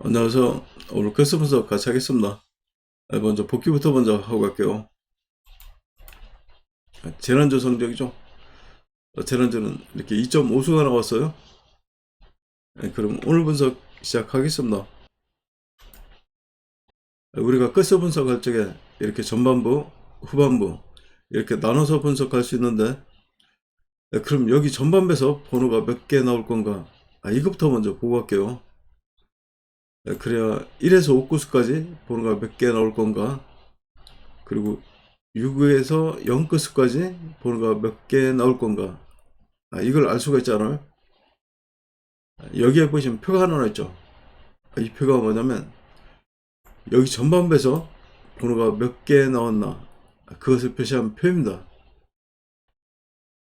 안녕하세요. 오늘 퀘스트 분석 같이 하겠습니다. 네, 먼저 복귀부터 먼저 하고 갈게요. 아, 재난조 성적이죠. 어, 재난조는 이렇게 2.5수가 나왔어요. 네, 그럼 오늘 분석 시작하겠습니다. 네, 우리가 퀘스트 분석할 적에 이렇게 전반부, 후반부 이렇게 나눠서 분석할 수 있는데 네, 그럼 여기 전반부에서 번호가 몇 개 나올 건가? 아, 이것부터 먼저 보고 갈게요. 네, 그래야 1에서 5구수까지 번호가 몇 개 나올 건가? 그리고 6에서 0구수까지 번호가 몇 개 나올 건가? 아, 이걸 알 수가 있잖아요? 여기에 보시면 표가 하나 있죠. 아, 이 표가 뭐냐면 여기 전반부에서 번호가 몇 개 나왔나? 아, 그것을 표시한 표입니다.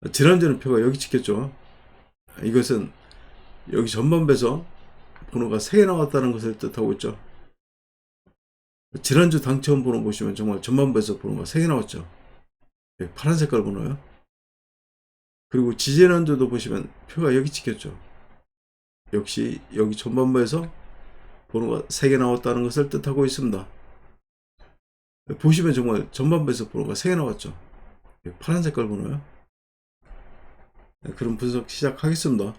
아, 지난주는 표가 여기 찍혔죠. 아, 이것은 여기 전반부에서 번호가 3개 나왔다는 것을 뜻하고 있죠. 지난주 당첨 번호 보시면 정말 전반부에서 번호가 3개 나왔죠. 예, 파란 색깔 번호요. 그리고 지지난주도 보시면 표가 여기 찍혔죠. 역시 여기 전반부에서 번호가 3개 나왔다는 것을 뜻하고 있습니다. 예, 보시면 정말 전반부에서 번호가 3개 나왔죠. 예, 파란 색깔 번호요. 예, 그럼 분석 시작하겠습니다.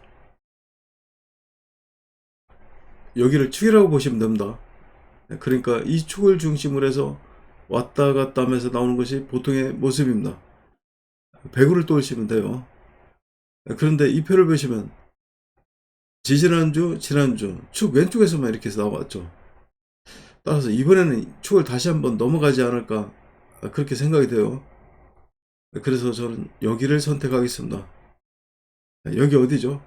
여기를 축이라고 보시면 됩니다. 그러니까 이 축을 중심으로 해서 왔다 갔다 하면서 나오는 것이 보통의 모습입니다. 배구를 떠올리시면 돼요. 그런데 이 표를 보시면 지지난주, 지난주 축 왼쪽에서만 이렇게 해서 나왔죠. 따라서 이번에는 축을 다시 한번 넘어가지 않을까 그렇게 생각이 돼요. 그래서 저는 여기를 선택하겠습니다. 여기 어디죠?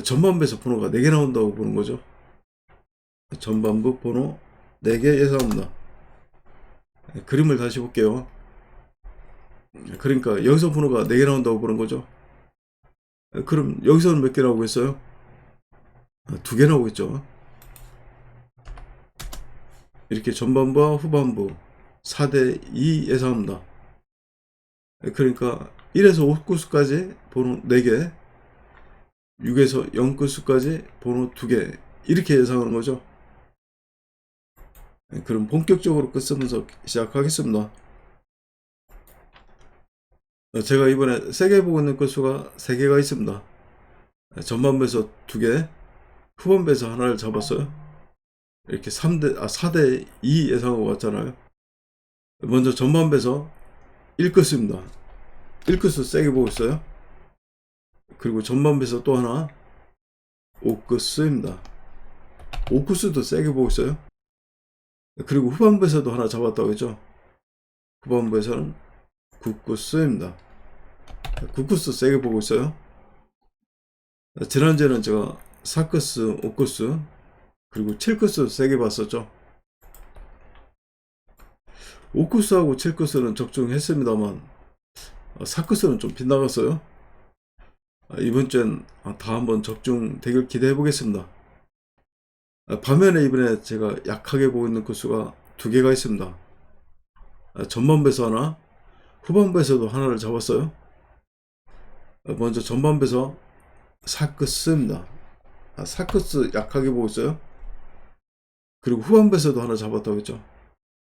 전반부에서 번호가 4개 나온다고 보는 거죠. 전반부 번호 4개 예상합니다. 그림을 다시 볼게요. 그러니까 여기서 번호가 4개 나온다고 보는 거죠. 그럼 여기서는 몇 개 나오고 있어요? 두 개 나오고 있죠. 이렇게 전반부와 후반부 4대 2 예상합니다. 그러니까 1에서 5구수까지 번호 4개 6에서 0끝수까지 번호 2개 이렇게 예상하는 거죠. 네, 그럼 본격적으로 끝 분석 시작하겠습니다. 어, 제가 이번에 세개 보고 있는 끝수가 3개가 있습니다. 네, 전반부에서 2개, 후반부에서 하나를 잡았어요. 이렇게 3대, 아, 4대 2 예상하고 왔잖아요. 먼저 전반부에서 1끝수입니다. 1끝수 세게 보고 있어요. 그리고 전반부에서 또 하나 오크스입니다. 오크스도 세게 보고 있어요. 그리고 후반부에서도 하나 잡았다고 했죠. 후반부에서는 구쿠스입니다. 구쿠스 세게 보고 있어요. 지난주에는 제가 4크스, 5크스, 그리고 7크스 세게 봤었죠. 5크스하고 7크스는 적중했습니다만 4크스는 좀 빗나갔어요. 아, 이번 주엔 다 한번 적중 대결 기대해 보겠습니다. 아, 반면에 이번에 제가 약하게 보고 있는 코스가 두 개가 있습니다. 아, 전반부에서 하나, 후반부에서도 하나를 잡았어요. 먼저 전반부에서 사크스입니다. 사크스 약하게 보고 있어요. 그리고 후반부에서도 하나 잡았다고 했죠.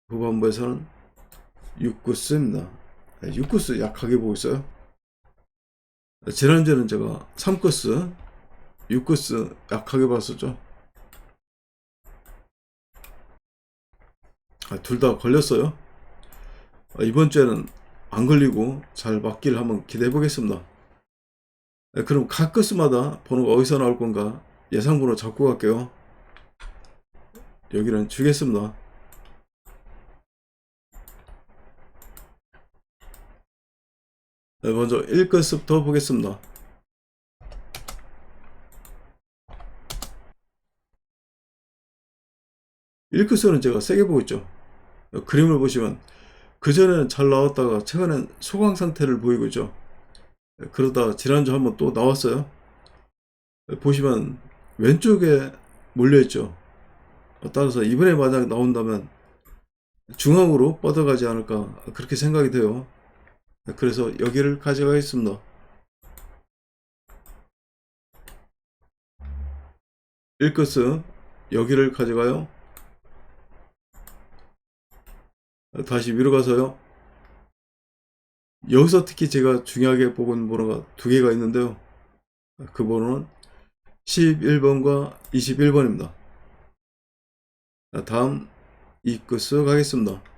후반부에서는 6구스입니다. 6구스 약하게 보고 있어요. 지난주에는 제가 3코스, 6코스 약하게 봤었죠. 아, 둘 다 걸렸어요. 아, 이번 주에는 안 걸리고 잘 맞기를 한번 기대해 보겠습니다. 아, 그럼 각 코스마다 번호가 어디서 나올 건가 예상 번호 잡고 갈게요. 여기는 주겠습니다. 먼저 1급부터 보겠습니다. 1급수는 제가 세게 보고 있죠. 그림을 보시면 그전에는 잘 나왔다가 최근엔 소강 상태를 보이고 있죠. 그러다 지난주 한번 또 나왔어요. 보시면 왼쪽에 몰려있죠. 따라서 이번에 만약 나온다면 중앙으로 뻗어가지 않을까 그렇게 생각이 돼요. 그래서 여기를 가져가겠습니다. 1끝은 여기를 가져가요. 다시 위로 가서요. 여기서 특히 제가 중요하게 보고 있는 번호가 두 개가 있는데요. 그 번호는 11번과 21번입니다. 다음 이 끝으로 가겠습니다.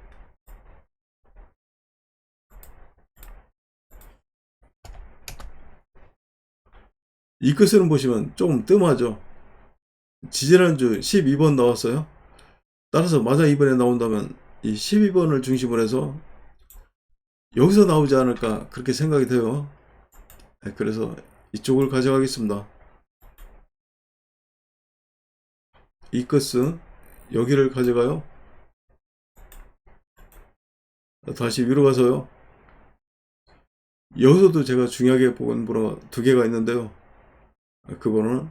이 끝을 보시면 조금 뜸하죠. 지지난주 12번 나왔어요. 따라서 맞아 이번에 나온다면 이 12번을 중심으로 해서 여기서 나오지 않을까 그렇게 생각이 돼요. 네, 그래서 이쪽을 가져가겠습니다. 이 끝은 여기를 가져가요. 다시 위로 가서요. 여기서도 제가 중요하게 보는 번호가 두 개가 있는데요. 그 번호는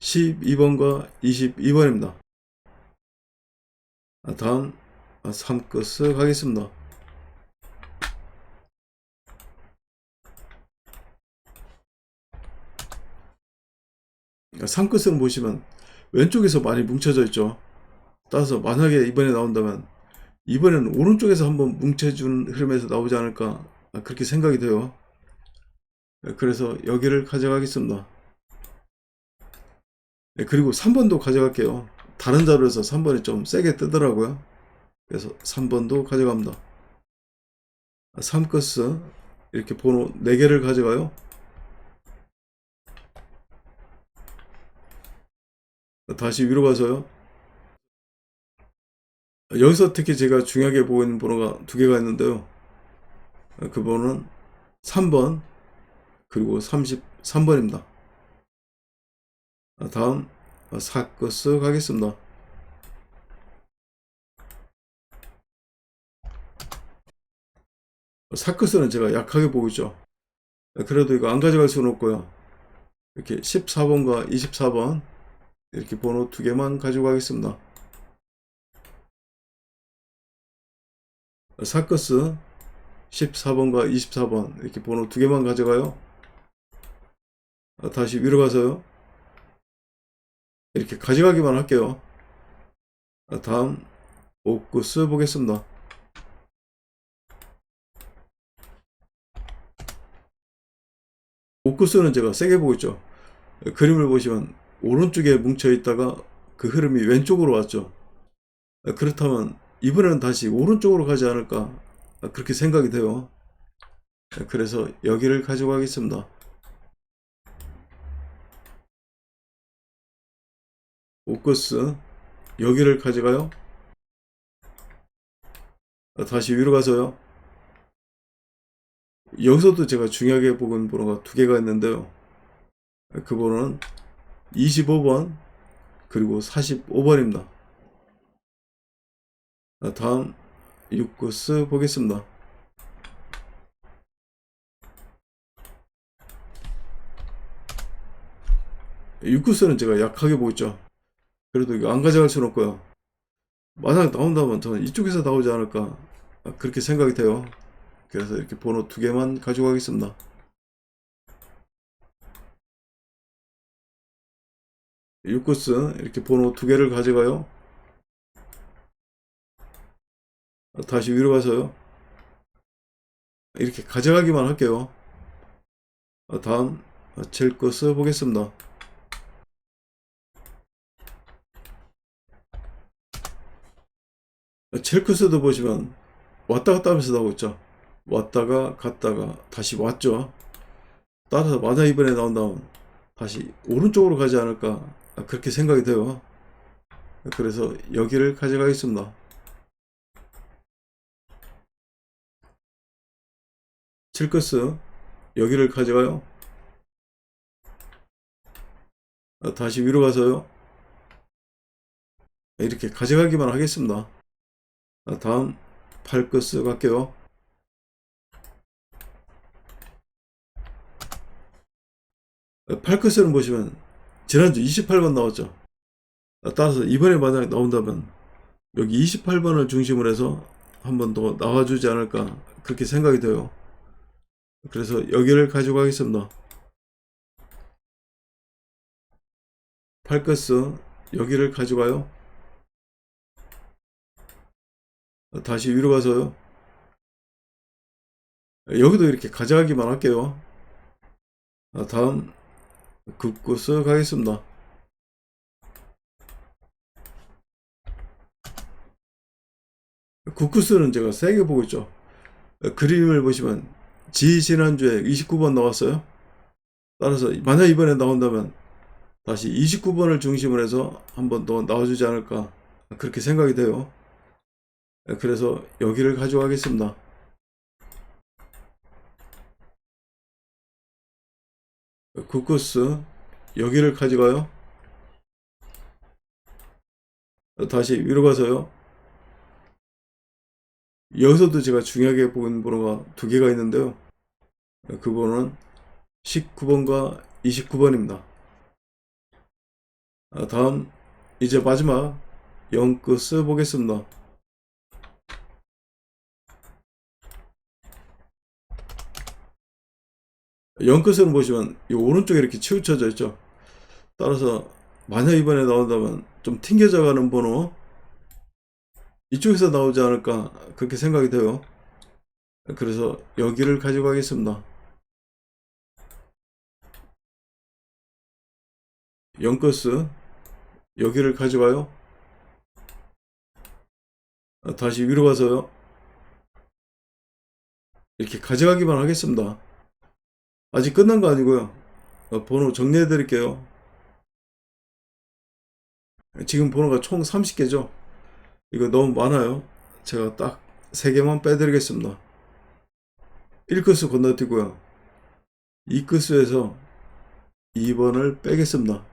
12번과 22번입니다. 다음 3끝을 가겠습니다. 상끝은 보시면 왼쪽에서 많이 뭉쳐져 있죠. 따라서 만약에 이번에 나온다면 이번에는 오른쪽에서 한번 뭉쳐준 흐름에서 나오지 않을까 그렇게 생각이 돼요. 그래서 여기를 가져가겠습니다. 네, 그리고 3번도 가져갈게요. 다른 자료에서 3번이 좀 세게 뜨더라고요. 그래서 3번도 가져갑니다. 3끝은 이렇게 번호 4개를 가져가요. 다시 위로 가서요. 여기서 특히 제가 중요하게 보고 있는 번호가 두 개가 있는데요. 그 번호는 3번 그리고 33번입니다. 다음 사커스 가겠습니다. 사커스는 제가 약하게 보고 있죠. 그래도 이거 안 가져갈 수는 없고요. 이렇게 14번과 24번 이렇게 번호 두 개만 가지고 가겠습니다. 사커스 14번과 24번 이렇게 번호 두 개만 가져가요. 다시 위로 가서요. 이렇게 가져가기만 할게요. 다음 옥구스 보겠습니다. 옥구스는 제가 세게 보고 있죠. 그림을 보시면 오른쪽에 뭉쳐 있다가 그 흐름이 왼쪽으로 왔죠. 그렇다면 이번에는 다시 오른쪽으로 가지 않을까 그렇게 생각이 돼요. 그래서 여기를 가져가겠습니다. 오커스 여기를 가져가요. 다시 위로 가서요. 여기서도 제가 중요하게 보는 번호가 두 개가 있는데요. 그 번호는 25번 그리고 45번입니다. 다음 6코스 보겠습니다. 육구스는 제가 약하게 보고 있죠. 그래도 이거 안 가져갈 수는 없고요. 만약 나온다면 저는 이쪽에서 나오지 않을까 그렇게 생각이 돼요. 그래서 이렇게 번호 두 개만 가져가겠습니다. 육구스 이렇게 번호 두 개를 가져가요. 다시 위로 가서요. 이렇게 가져가기만 할게요. 다음 젤거스 보겠습니다. 첼크스도 보시면 왔다 갔다 하면서 나오고 있죠. 왔다가 갔다가 다시 왔죠. 따라서 만약 이번에 나온다면 다시 오른쪽으로 가지 않을까 그렇게 생각이 돼요. 그래서 여기를 가져가겠습니다. 칠크스 여기를 가져가요. 다시 위로 가서요. 이렇게 가져가기만 하겠습니다. 다음 팔끝스 갈게요. 팔끝스는 보시면 지난주 28번 나왔죠. 따라서 이번에 만약 나온다면 여기 28번을 중심으로 해서 한 번 더 나와주지 않을까 그렇게 생각이 돼요. 그래서 여기를 가지고 가겠습니다. 팔끝스 여기를 가져가요. 다시 위로 가서요. 여기도 이렇게 가져가기만 할게요. 아, 다음 급구스 가겠습니다. 국구스는 제가 세게 보고 있죠. 그림을 보시면 지 지난주에 29번 나왔어요. 따라서 만약 이번에 나온다면 다시 29번을 중심으로 해서 한번 더 나와주지 않을까 그렇게 생각이 돼요. 그래서 여기를 가져가겠습니다. 국구스 여기를 가져가요. 다시 위로 가서요. 여기서도 제가 중요하게 본 번호가 두 개가 있는데요. 그 번호는 19번과 29번입니다. 다음 이제 마지막 영끝을 보겠습니다. 영끝을 보시면 이 오른쪽에 이렇게 치우쳐져 있죠. 따라서 만약 이번에 나온다면 좀 튕겨져 가는 번호 이쪽에서 나오지 않을까 그렇게 생각이 돼요. 그래서 여기를 가져가겠습니다. 영커스 여기를 가져가요. 아, 다시 위로 가서요. 이렇게 가져가기만 하겠습니다. 아직 끝난 거 아니고요. 어, 번호 정리해 드릴게요. 지금 번호가 총 30개죠. 이거 너무 많아요. 제가 딱 3개만 빼드리겠습니다. 1끝수 건너뛰고요. 2끝수에서 2번을 빼겠습니다.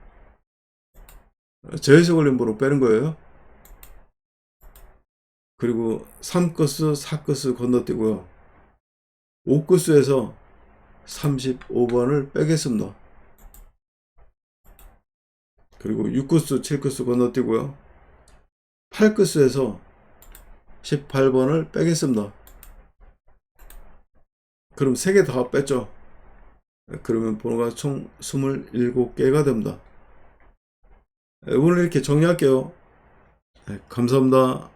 제에서 걸린 번호 빼는 거예요. 그리고 3끝수, 4끝수 건너뛰고요. 5끝수에서 35번을 빼겠습니다. 그리고 6끝수, 7끝수 건너뛰고요. 8끝수에서 18번을 빼겠습니다. 그럼 3개 다 뺐죠? 그러면 번호가 총 27개가 됩니다. 오늘 이렇게 정리할게요. 네, 감사합니다.